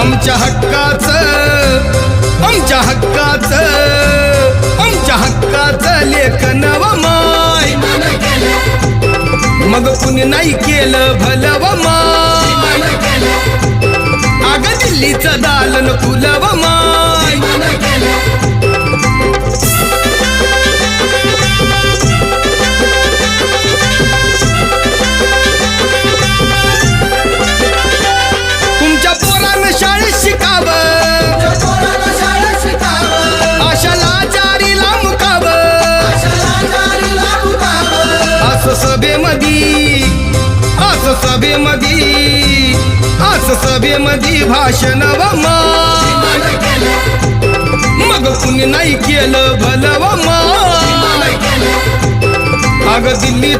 आमच्या हक्काच आमच्या हक्काच आमच्या हक्काच लेखन व माय. मग कुणी नाही केलं भलं व माय. अग दिल्लीचं दालन फुलव माय. सभेमधी आज सभेमधी भाषण व मग कुणी नाही केलं भलं अग दिल्लीत